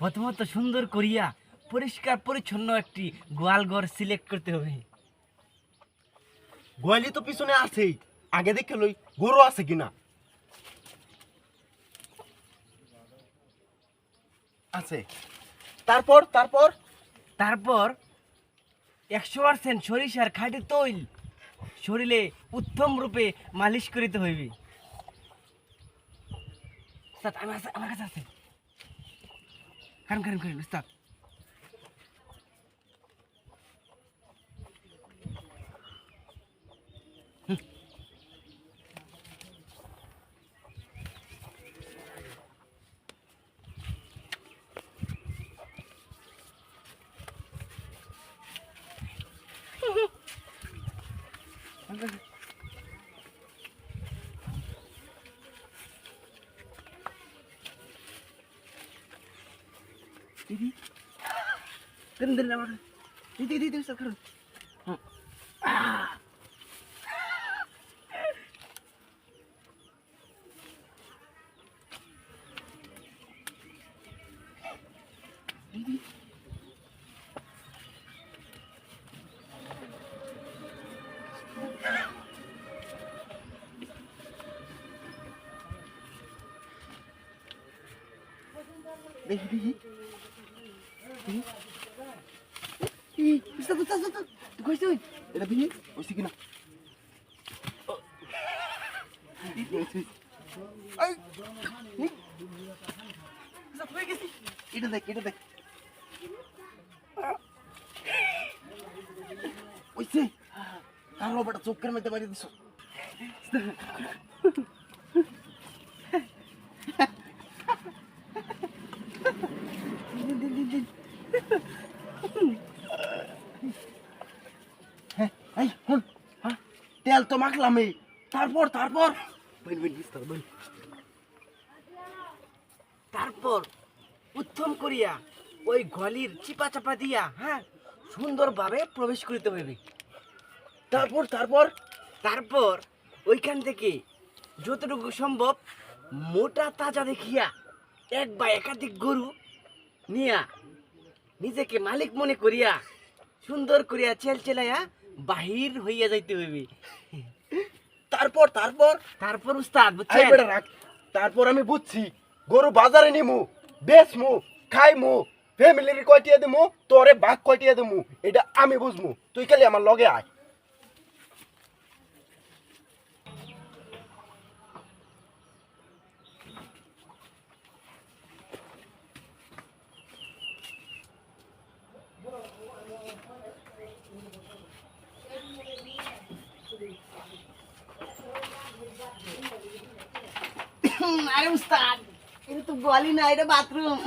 প্রথমত সুন্দর করিয়া পরিষ্কার পরিচ্ছন্ন একটি গোয়ালঘর সিলেক্ট করতে হবে। গোয়ালি তো পিছনে আছেই। আগে দেখে লই গরু আছে কিনা? আছে। তারপর তারপর? তারপর একশো পার্সেন্ট সরিষার খাঁটি তৈল শরীরে উত্তম রূপে মালিশ করিতে হইবে। আমার কাছে আছে। কারণ কারণ করেন উস্তাদ দিদি দিন দিন আমার দিদি দিদি উস্তাদ কারণ দেখি দেখি এই, উস্তাদ উস্তাদ উস্তাদ তুই কইছ তুই এটা দেখি হয়েছে কিনা? এটা দেখ এটা দেখ। হয়েছে কালো বেটা চোখের মধ্যে বাড়ি দিছ দিন দিন দিন দিন হ্যাঁ হন হ্যাঁ তেল তো মাখলাম তারপর তারপর। তারপর উত্তম করিয়া ওই গলির চিপা চাপা দিয়া হ্যাঁ সুন্দরভাবে প্রবেশ করিতে হইবে। তারপর তারপর তারপর, ওইখান থেকে যতটুকু সম্ভব মোটা তাজা দেখিয়া এক বা একাধিক গরু নিয়া নিজেকে মালিক মনে করিয়া সুন্দর করিয়া চেল চেলাইয়া বাহির হইয়া যাইতে হইবে। তারপর তারপর? তারপর উস্তাদ বুঝছেন? বেটা রাখ তারপর আমি বুঝছি গরু বাজারে নিমু বেচমু খাইমু ফ্যামিলির কয়টিয়া দিমু তোরে বাঘ কয়টিয়া দিমু এটা আমি বুঝমু। তুই খালি আমার লগে আয়। আরে উস্তাদ এটা তো বলি না এটা বাথরুম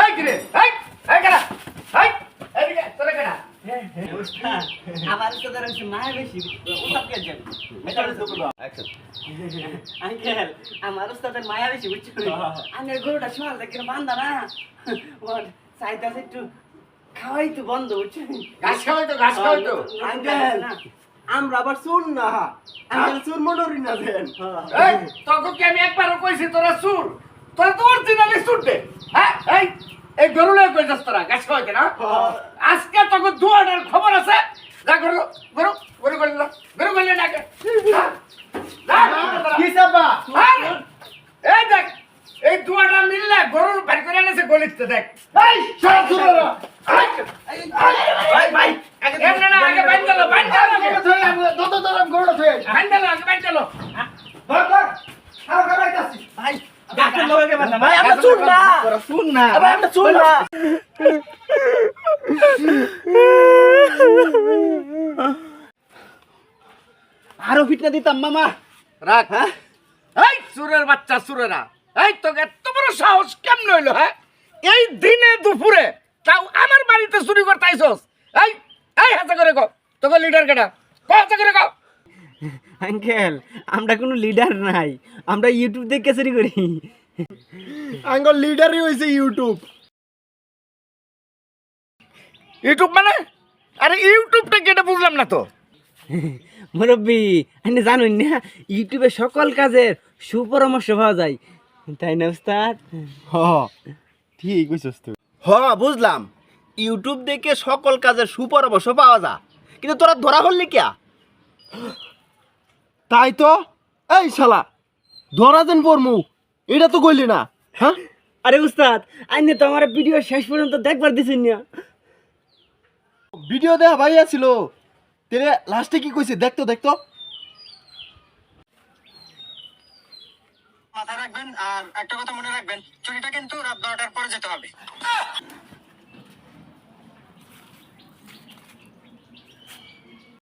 এই কিরে এই এই কেডা এই এদিকে তোরে কেডা উস্তাদ আমার বেশি উস্তাদ কে আঙ্কেল আমার উস্তাদের মায়া বেশি বুঝছ? আমি গরুটা সকাল থেকে বান্ধা না? ওর চাইতে একটু খাওয়াই তো বন্ধ বুঝছ? ঘাস খাওয়াই তো ঘাস খাওয়াই তো। আঙ্কেল আমরা আবার শুন না। আঙ্কেল শুন মনোরি না দেন। তোকে আমি একবারও কইছি তোরা সুর তোরা তো অরিজিনালি সুর দে। হ্যাঁ এই এই গরু লয়ে কই যাস তোরা? গাছ খাওয়াইতে না আজকে তোকে দুয়ারের খবর আছে। যা গরু গরু গরু গরু গরু গরু না কে হ্যাঁ? যা, যা, কি সাবা হ্যাঁ? এই দেখ গলিতে দেখ। এই সব সুরেরা ভাই ভাই এমনে না আগে বাইন গেল বাইন গেল গরুটা থয়ে বাইন গেল আগে বাইন গেল ধর ধর আর গাড়াইতাছি ভাই আরও ফিটনা দিতাম মামা। রাখ। হ্যাঁ? এই সুরের বাচ্চা সুরেরা এই তোকে এত বড় সাহস কেমন হইল হ্যাঁ? এই দিনে দুপুরে তাও আমার বাড়িতে চুরি করতে আইসস। এই এই হাতে করে কো তোকে লিডার কেটা কো হাতে করে কো আঙ্কেল আমরা কোনো লিডার নাই। আমরা ইউটিউব দেখে চুরি করি। আঙ্গল লিডারই হইছে ইউটিউব ইউটিউব মানে? আরে ইউটিউবটা কেটে বুঝলাম না তো। মুরব্বী আপনি জানুন না ইউটিউবে সকল কাজের সুপরামর্শ পাওয়া যায়। তাই না উস্তাদ? হ ঠিক তুই হ বুঝলাম। ইউটিউব দেখে সকল কাজের সুপরামর্শ পাওয়া যায়। কিন্তু তোরা ধরা হলি কিয়া? তাই তো? এই শালা ধরা দেন পরমু এটা তো কইলি না হ্যাঁ? আরে উস্তাদ আইনে তো আমার ভিডিও শেষ পর্যন্ত দেখবার দিছেন না। ভিডিও দেখা ভাই আছিল তেরে লাস্টে কি কইছে দেখতো দেখতো। মাথায় রাখবেন আর একটা কথা মনে রাখবেন চুরিটা কিন্তু রাত বারোটার পরে যেতে হবে।